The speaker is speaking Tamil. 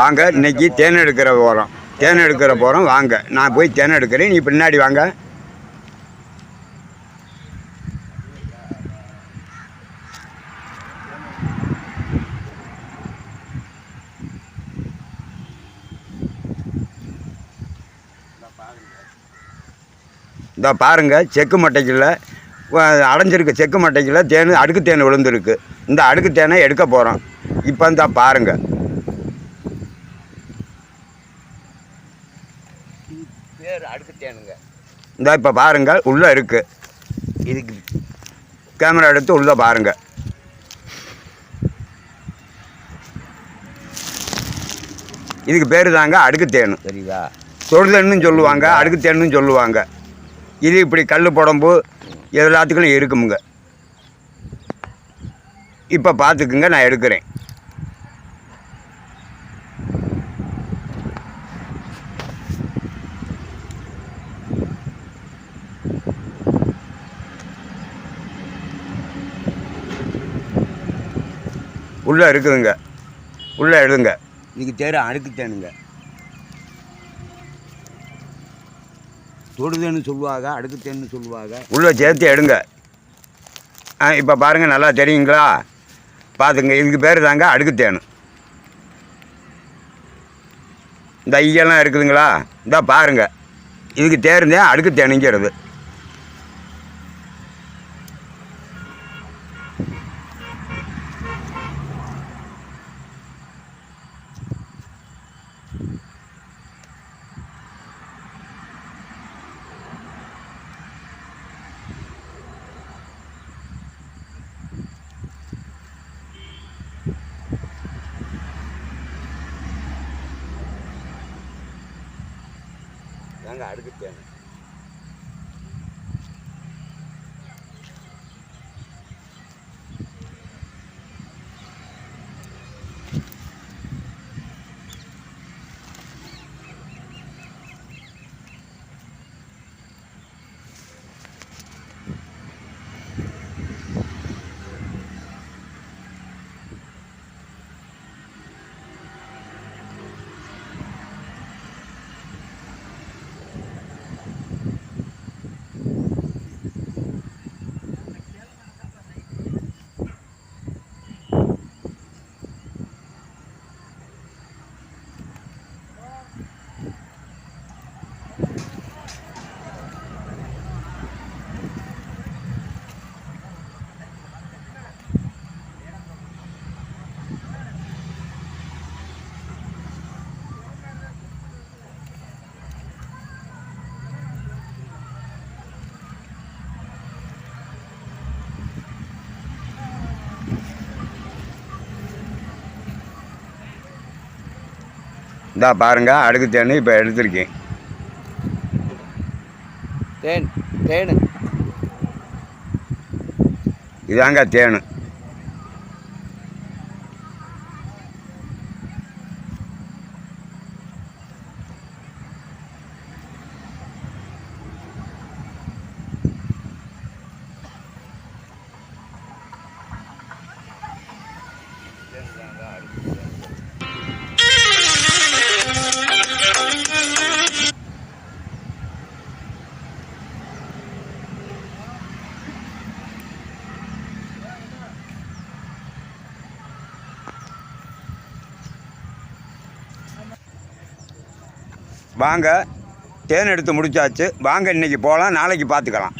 வாங்க இன்னைக்கு தேன் எடுக்கிற போகிறோம் தேன் எடுக்கிற போகிறோம் வாங்க நான் போய் தேன் எடுக்கிறேன். நீ பின்னாடி வாங்க. இந்த பாருங்க செக்கு மட்டைக்குள்ள அடைஞ்சிருக்க செக்கு மட்டைக்குள்ள தேன் அடுக்கு தேன் விழுந்திருக்கு. இந்த அடுக்கு தேனை எடுக்க போகிறோம் இப்போ இந்த பாருங்க. பேர் அடுக்கு தேனுங்க இந்த இப்போ பாருங்க உள்ளே இருக்கு. இதுக்கு கேமரா எடுத்து உள்ளே பாருங்க. இதுக்கு பேர் தாங்க அடுக்கு தேன் சரிதா தொடுதன்னு சொல்லுவாங்க அடுக்கு சொல்லுவாங்க. இது இப்படி கல் புடம்பு எல்லாத்துக்கும் இருக்குமுங்க. இப்போ பார்த்துக்குங்க நான் எடுக்கிறேன். உள்ளே இருக்குதுங்க. உள்ளே எடுங்க இதுக்கு தேர் அடுக்கு தேனுங்க தொடுதேன்னு சொல்லுவாங்க அடுக்கு தேன்னு சொல்லுவாங்க. உள்ளே சேர்த்து எடுங்க. ஆ இப்போ பாருங்கள் நல்லா தெரியுங்களா? பார்த்துங்க இதுக்கு பேர் தாங்க அடுக்கு தேன் இந்த ஐயெல்லாம் இருக்குதுங்களா? இந்த பாருங்க. இதுக்கு தேர்ந்தேன் அடுக்கு தேனுங்கிறது தாங்க அடுக்கு இந்தா பாருங்க அடுக்கு தேன் இப்போ எடுத்திருக்கேன். தேன் தேனு. இதாங்க தேன். வாங்க தேன் எடுத்து முடிச்சாச்சு. வாங்க இன்னைக்கு போகலாம் நாளைக்கு பார்த்துக்கலாம்.